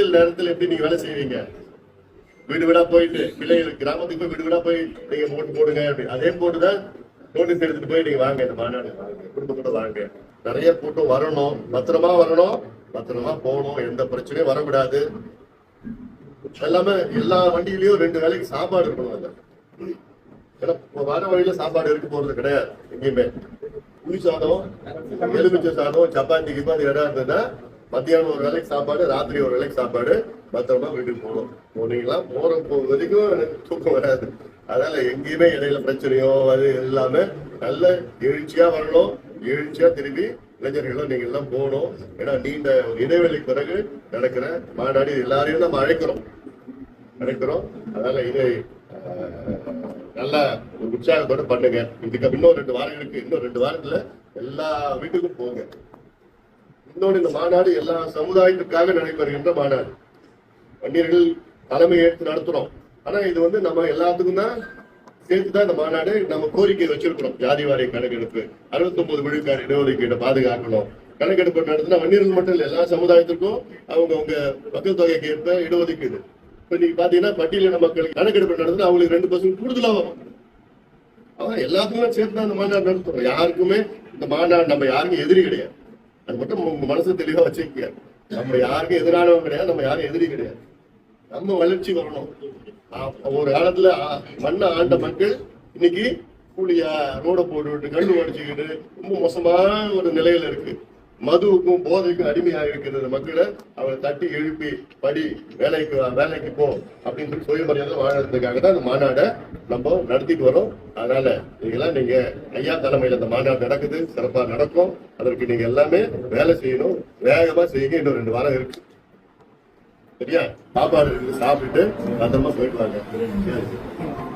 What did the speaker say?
தேர்தல் நேரத்தில் எப்படி நீங்க வேலை செய்வீங்க? வீடு வீடா போயிட்டு பிள்ளைகள் கிராமத்துக்கு போய் வீடு வீடா போய் நீங்க ஓட்டு போடுங்க அப்படி. அதே போட்டுதான் நோட்டீஸ் எடுத்துட்டு போய் நீங்க வாங்க இந்த மாநாடு. வாங்க குடும்பத்தோட வாங்க. நிறைய கூட்டம் வரணும். பத்திரமா வரணும். பத்திரமா போகணும். எந்த பிரச்சனையும் வரக்கூடாது. எல்லாமே எல்லா வண்டியிலயும் ரெண்டு வேலைக்கு சாப்பாடு இருக்கணும் அதுல. ஏன்னா வர வழியில சாப்பாடு இருக்க போறது கிடையாது எங்கேயுமே. புளி சாதம் எலுமிச்சை சாதம் சப்பாத்தி கிப்பாத்தி இடம் இருந்ததுன்னா மத்தியானம் ஒரு வேலைக்கு சாப்பாடு ராத்திரி ஒரு வேலைக்கு சாப்பாடு. பத்திரமா வீட்டுக்கு போகணும். போனீங்களா போற போ- வரைக்கும் எனக்கு தூக்கம் வராது. அதனால எங்கேயுமே இடையில பிரச்சனையோ அது எல்லாமே நல்ல எழுச்சியா வரணும். எழுச்சியா திரும்பி இளைஞர்களும் நீங்க எல்லாம் போகணும். ஏன்னா நீண்ட இடைவெளி பிறகு நடக்கிற மாநாடு எல்லாரையும் நம்ம அழைக்கிறோம். அழைக்கிறோம். அதனால இதை நல்ல ஒரு உற்சாகத்தோட பண்ணுங்க. இதுக்கு இன்னும் ரெண்டு வாரம் இருக்கு. இன்னும் ரெண்டு வாரத்துல எல்லா வீட்டுக்கும் போங்க. இன்னொன்று இந்த மாநாடு எல்லா சமுதாயத்துக்காக நடைபெறுகின்ற மாநாடு. வன்னியர்கள் தலைமை ஏற்று நடத்துறோம். ஆனா இது வந்து நம்ம எல்லாத்துக்கும் தான் சேர்த்து தான் இந்த மாநாடு நம்ம கோரிக்கை வச்சிருக்கிறோம். ஜாதி வாரிய கணக்கெடுப்பு அறுபத்தொன்பது விழுக்காடு இடஒதுக்கீட்டை பாதுகாக்கணும். கணக்கெடுப்பு நடத்தினா வன்னியர்கள் மட்டும் இல்ல எல்லா சமுதாயத்துக்கும் அவங்க அவங்க மக்கள் தொகைக்கு ஏற்ப இடஒதுக்கீடு. இப்ப நீங்க பாத்தீங்கன்னா பட்டியலின மக்களுக்கு கணக்கெடுப்பு நடத்தினா அவங்களுக்கு ரெண்டு பர்சன்ட் கூடுதலா வரும் அதான் எல்லாத்துக்கும் சேர்த்து தான் இந்த மாநாடு நடத்துறோம். யாருக்குமே இந்த மாநாடு நம்ம யாருக்கும் எதிரி கிடையாது. அது மட்டும் உங்க மனசு தெளிவா வச்சுக்க நம்ம யாருக்கும் எதிரானவங்க கிடையாது நம்ம யாரும் எதிரி கிடையாது. நம்ம வளர்ச்சி வரணும். ஒரு காலத்துல மண்ணை ஆண்ட மக்கள் இன்னைக்கு கூலியா ரோட போட்டுவிட்டு கண்டு உடைச்சுக்கிட்டு ரொம்ப மோசமான ஒரு நிலையில இருக்கு. மதுவுக்கும் போதைக்கும் அடிமையாக இருக்கின்ற மக்களை அவரை தட்டி எழுப்பி படி வேலைக்கு வேலைக்கு போ அப்படின்னு சொல்லி சுயமரியாதை வாழறதுக்காக தான் இந்த மாநாடை நம்ம நடத்திட்டு வரோம். அதனால இதெல்லாம் நீங்க ஐயா தலைமையில இந்த மாநாடு நடக்குது சிறப்பா நடக்கும். அதற்கு நீங்க எல்லாமே வேலை செய்யணும் வேகமா செய்யுங்க. இன்னும் ரெண்டு வாரம் இருக்கு. சரியா? சாப்பாடு சாப்பிட்டுட்டு சாப்பிட்டு பத்திரமா போயிட்டு வாங்க. சரி.